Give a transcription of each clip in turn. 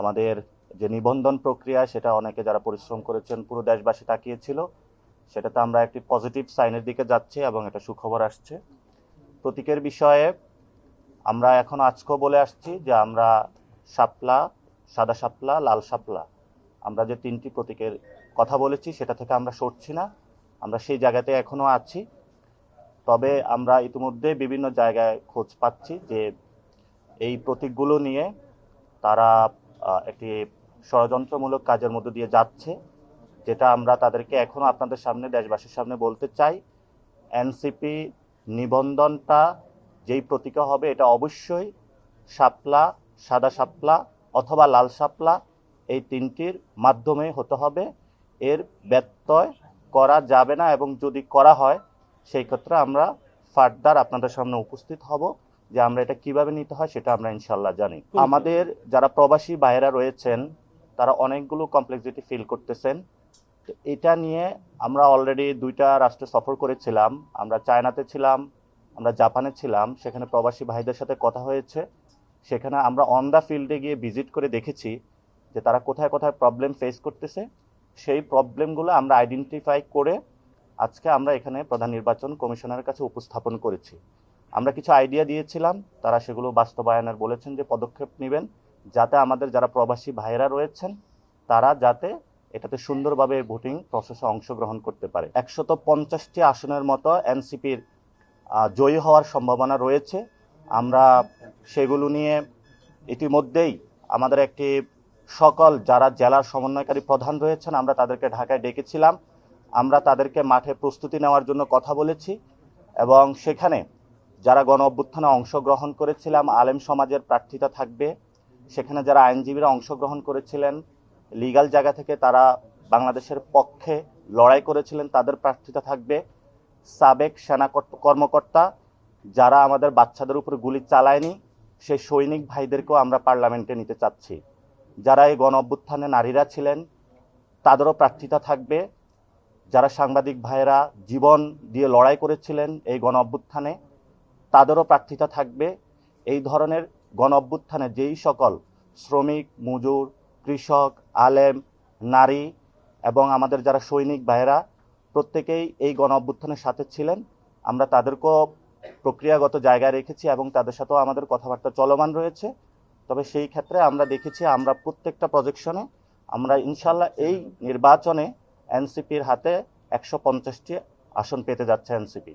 আমাদের যে নিবন্ধন প্রক্রিয়া, সেটা অনেকে যারা পরিশ্রম করেছেন পুরো দেশবাসী তাকিয়েছিল। সেটাতে আমরা একটি পজিটিভ সাইনের দিকে যাচ্ছি এবং এটা সুখবর আসছে। প্রতীকের বিষয়ে আমরা এখন আজকেও বলে আসছি যে আমরা শাপলা, সাদা শাপলা, লাল শাপলা, আমরা যে তিনটি প্রতীকের কথা বলেছি, সেটা থেকে আমরা সরছি না। আমরা সেই জায়গাতে এখনও আছি। তবে আমরা ইতিমধ্যে বিভিন্ন জায়গায় খোঁজ পাচ্ছি যে এই প্রতীকগুলো নিয়ে তারা একটি ষড়যন্ত্রমূলক কাজের মধ্য দিয়ে যাচ্ছে, যেটা আমরা তাদেরকে এখনও আপনাদের সামনে, দেশবাসীর সামনে বলতে চাই। এনসিপি নিবন্ধনটা যেই প্রতীকে হবে, এটা অবশ্যই শাপলা, সাদা শাপলা অথবা লাল শাপলা এই তিনটির মাধ্যমে হতে হবে। এর ব্যত্যয় করা যাবে না এবং যদি করা হয়, সেই ক্ষেত্রে আমরা ফার্দার আপনাদের সামনে উপস্থিত হব। যে আমরা এটা কীভাবে নিতে হয় সেটা আমরা ইনশাল্লাহ জানি। আমাদের যারা প্রবাসী বাইরা রয়েছেন তারা অনেকগুলো কমপ্লেক্সিটি ফিল করতেছেন। তো এটা নিয়ে আমরা অলরেডি দুইটা রাষ্ট্র সফর করেছিলাম। আমরা চায়নাতে ছিলাম আমরা জাপানে ছিলাম সেখানে প্রবাসী ভাইদের সাথে কথা হয়েছে। সেখানে আমরা অন দ্য ফিল্ডে গিয়ে ভিজিট করে দেখেছি যে তারা কোথায় কোথায় প্রবলেম ফেস করতেছে। সেই প্রবলেমগুলো আমরা আইডেন্টিফাই করে আজকে আমরা এখানে প্রধান নির্বাচন কমিশনারের কাছে উপস্থাপন করেছি। আমরা কিছু আইডিয়া দিয়েছিলাম, তারা সেগুলো বাস্তবায়নের বলেছেন যে পদক্ষেপ নেবেন যাতে আমাদের যারা প্রবাসী ভাইয়েরা রয়েছেন, তারা যাতে এটাতে সুন্দরভাবে ভোটিং প্রসেসে অংশগ্রহণ করতে পারে। একশত পঞ্চাশটি আসনের মতো এনসিপির জয়ী হওয়ার সম্ভাবনা রয়েছে। আমরা সেগুলো নিয়ে ইতিমধ্যেই আমাদের একটি সকল যারা জেলার সমন্বয়কারী প্রধান রয়েছেন, আমরা তাদেরকে ঢাকায় ডেকেছিলাম। আমরা তাদেরকে মাঠে প্রস্তুতি নেওয়ার জন্য কথা বলেছি এবং সেখানে যারা গণ অভ্যুত্থানে অংশগ্রহণ করেছিলাম, আলেম সমাজের প্রার্থিতা থাকবে। সেখানে যারা আইনজীবীরা অংশগ্রহণ করেছিলেন লিগাল জায়গা থেকে তারা বাংলাদেশের পক্ষে লড়াই করেছিলেন, তাদের প্রার্থিতা থাকবে। সাবেক সেনা কর্মকর্তা যারা আমাদের বাচ্চাদের উপর গুলি চালায়নি, সেই সৈনিক ভাইদেরকেও আমরা পার্লামেন্টে নিতে চাচ্ছি। যারা এই গণ অভ্যুত্থানে নারীরা ছিলেন, তাদেরও প্রার্থিতা থাকবে। যারা সাংবাদিক ভাইয়েরা জীবন দিয়ে লড়াই করেছিলেন এই গণ অভ্যুত্থানে তাদেরও প্রার্থিতা থাকবে। এই ধরনের গণ অভ্যুত্থানে যেই সকল শ্রমিক, মজুর, কৃষক, আলেম, নারী এবং আমাদের যারা সৈনিক ভাইয়েরা, প্রত্যেকেই এই গণ অভ্যুত্থানের সাথে ছিলেন। আমরা তাদেরকেও প্রক্রিয়াগত জায়গায় রেখেছি এবং তাদের সাথেও আমাদের কথাবার্তা চলমান রয়েছে। তবে সেই ক্ষেত্রে আমরা দেখেছি, আমরা প্রত্যেকটা প্রজেকশনে আমরা ইনশাল্লাহ এই নির্বাচনে এনসিপির হাতে একশো পঞ্চাশটি আসন পেতে যাচ্ছে এনসিপি।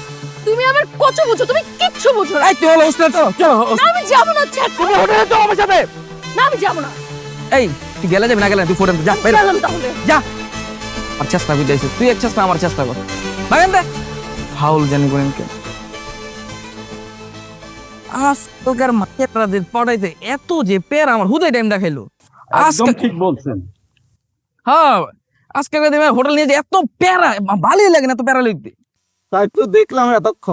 তুমি আমার কত বুঝো? তুমি কিচ্ছু বুঝো না। এই তুই হলো হোস্টেলে চলো চলো না, আমি যাব না ছাড় তুমি হোটেলে চলো আমার সাথে। না আমি যাব না। এই তুই গেলে যাবি না গেলে? তুই ফোরেন যা বের। গেলাম তাহলে। যা। আর চেষ্টা করতে আইছিস। তুই এক চেষ্টা আমার চেষ্টা কর। বাগান দে। ফাউল জানি করেন কে। আজকালকার মাঠেরাদের পড়াইতে এত যে পের আমার হুদয় টাইম দেখাইলো একদম ঠিক বলছেন। হ্যাঁ আজকালকার দিনে হোটেল নিয়ে যে এত প্যারা ভালোই লাগে না এত প্যারা লিখতে তাই তো দেখলাম এতক্ষ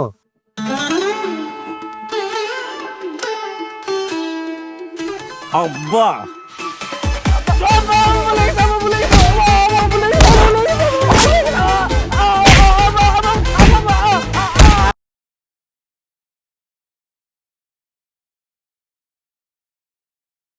আব্বা